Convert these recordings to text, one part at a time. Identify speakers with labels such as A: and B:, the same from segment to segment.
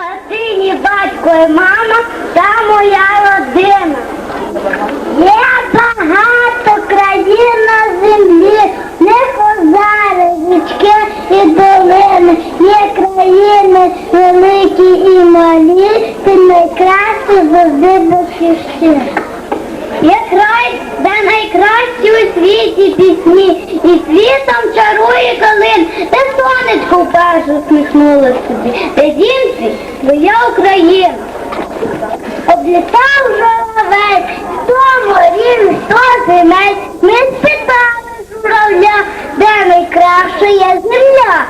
A: хатині батько і мама та моя родина. Є багато країн на землі, не хозари, річки і долини. Є країни великі і малі, ти найкраще завжди батьківщина. Є край, де найкращі у світі пісні, і усміхнуло собі, де твоя Україна. Облітав журавель, хто морів, хто земель, ми спитали журавля, де найкраща є земля.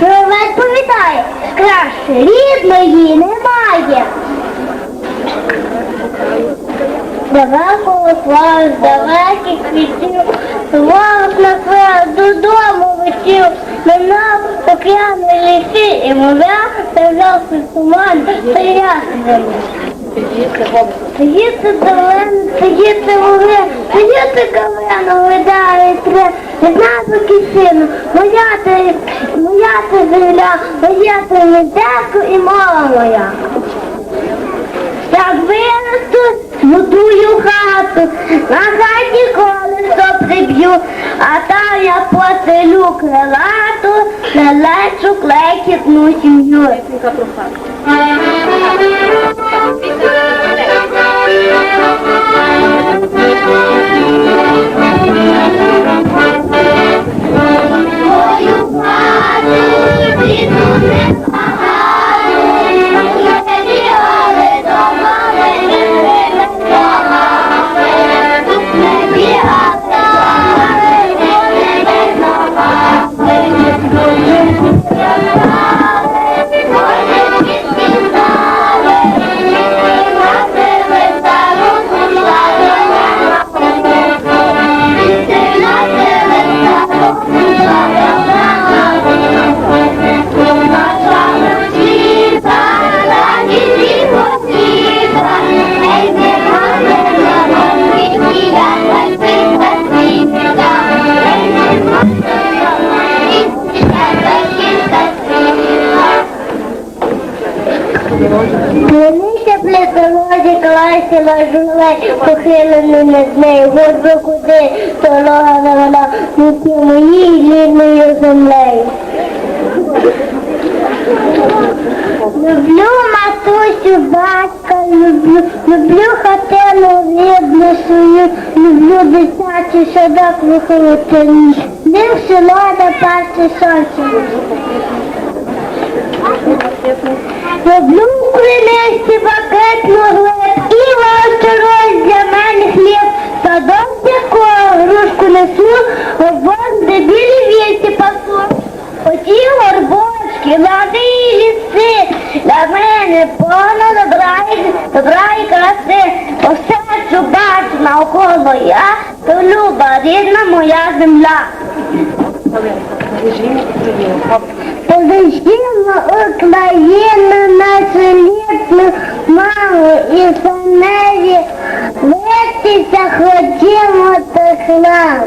A: Журавель повідає, краще рідної немає. Далеко слав, далеких квітів, Словок на додому летів, Минав океани і моря, та взявся туман, ясно. Сидіти долин, сидіти вуги, сидіти калину, видає три, Одна кисину, моя ти, моя земля, моя ти медеко і мова моя. Як виросту, будую хату, на хаті колесо приб'ю, а там я поселю крилату, налечу клекітну сім'ю. Клянися плетолозі, класі ложулей, похилену над нею, горбу куди, дорога не вона, муки моїй рідною землею. Люблю матусю, батька, люблю, люблю хатину рідну свою, люблю дитячий садок виховати. Див село на пасти сонце. Люблю принести пакетну глиб і вовчорой для мене хліб. Садок якого грушку несу, обоз, де білі вісті пасу. Оті горбочки, лади і ліси, для мене повно добра і, добра і краси. Усе, що бачу навколо я, то люба, рідна моя земля. Подождімо Украина на літну маму і фанері, вестися хотімо до хлам.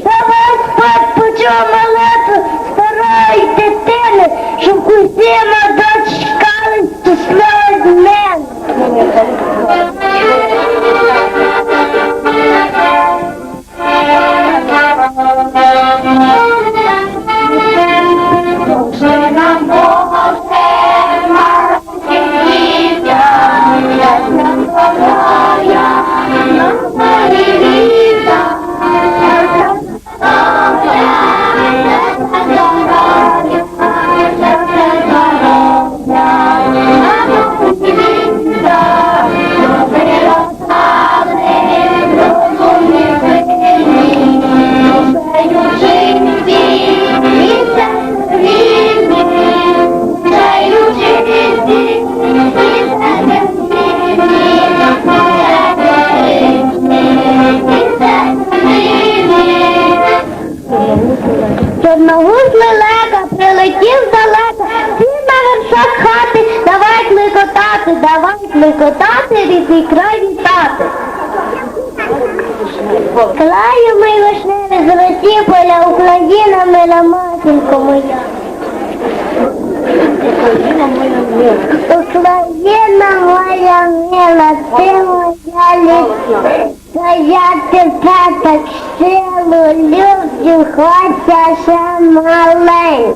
A: Щоб Господь почув молитву старої дитини, щоб усі кликотати, давай кликотати, рідний край вітати. Краю мої вишневі золоті поля, Україна, мила матінко моя. Україна моя мила. Україна моя мила, ти моя ліс. Та я тебе так силу люблю, хоча ще маленька.